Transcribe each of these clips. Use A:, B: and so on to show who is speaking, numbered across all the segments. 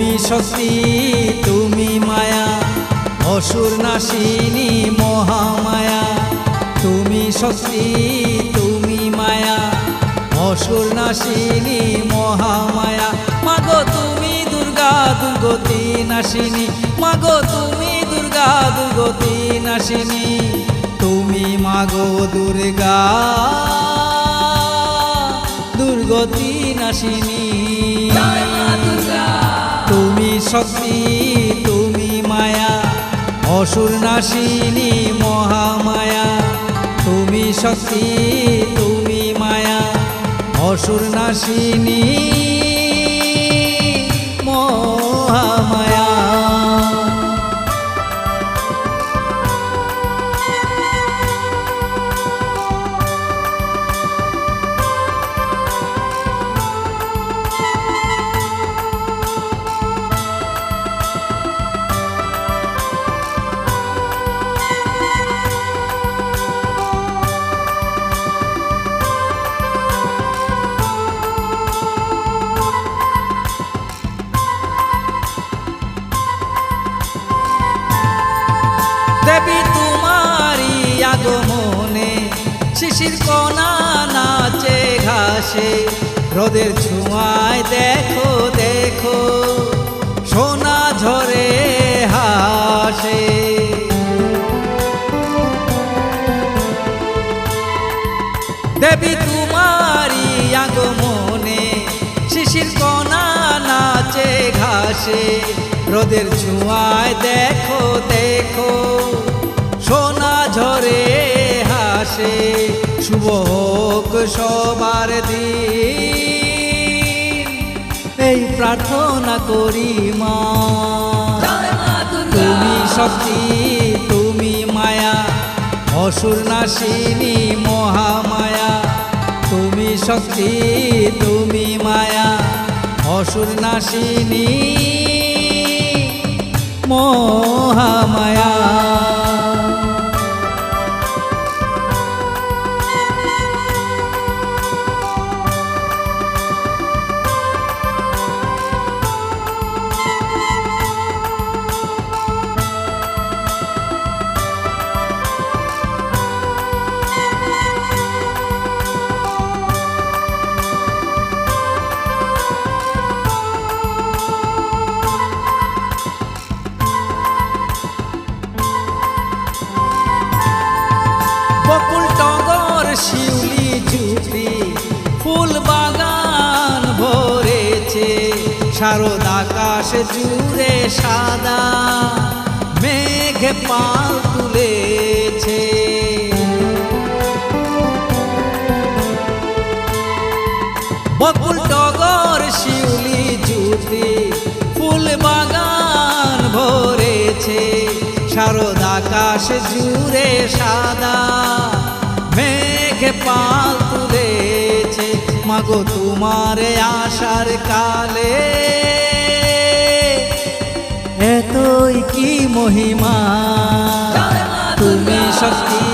A: শক্তি তুমি মায়া, অসুর নাশিনী, মহামায়া। তুমি শক্তি তুমি মায়া, অসুর নাশিনী, মহামায়া। মাগো তুমি দুর্গা দুর্গতি নাশিনী, মাগো তুমি দুর্গা দুর্গতি নাশিনী। তুমি মাগো দুর্গা দুর্গতি নাশিনী। তুমি শক্তি তুমি মায়া অসুর নাশিনী মহামায়া। তুমি শক্তি তুমি মায়া অসুর নাশিনী শিশির কণা নাচে ঘাসে, রোদের ছোঁয়ায় দেখো দেখো, সোনা ঝরে হাসে। দেবী তোমারি আগমনে শিশির কণা নাচে ঘাসে, রোদের ছোঁয়ায় দেখো দেখো, সোনা ঝরে হাসে শুভ হোক সবার দিন। এই প্রার্থনা করি মা। তুমি শক্তি, তুমি মায়া, অসুর নাশিনী, মহামায়া। তুমি শক্তি, তুমি মায়া, অসুর নাশিনী, মহামায়া। শারদ আকাশ জুড়ে সাদা মেঘ পাল তুলেছে। বকুল টগর শিউলি জুতি ফুল বাগান ভরেছে। শারদ আকাশ জুড়ে সাদা মেঘ পাল মাগো তোমার আশার কালে। এতই কি মহিমা? তুমি শক্তি,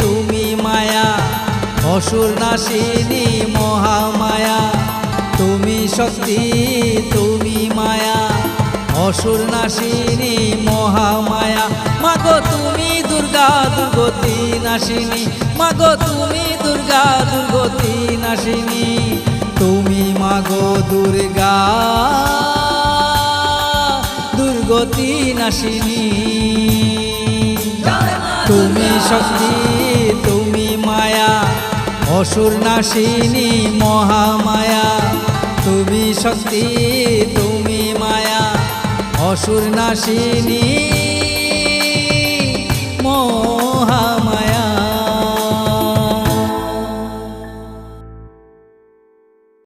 A: তুমি মায়া, অসুর নাশিনী মহামায়া। তুমি শক্তি, তুমি মায়া, অসুর নাশিনী মহামায়া। মাগো তুমি দুর্গা দুর্গতি নাশিনী। মাগো তুমি দুর্গা দুর্গতি নাশিনী। তুমি মাগো দুর্গা দুর্গতি নাশিনী। তুমি শক্তি, তুমি মায়া, অসুর নাশিনী, মহামায়া। তুমি শক্তি, তুমি মায়া, অসুর নাশিনী।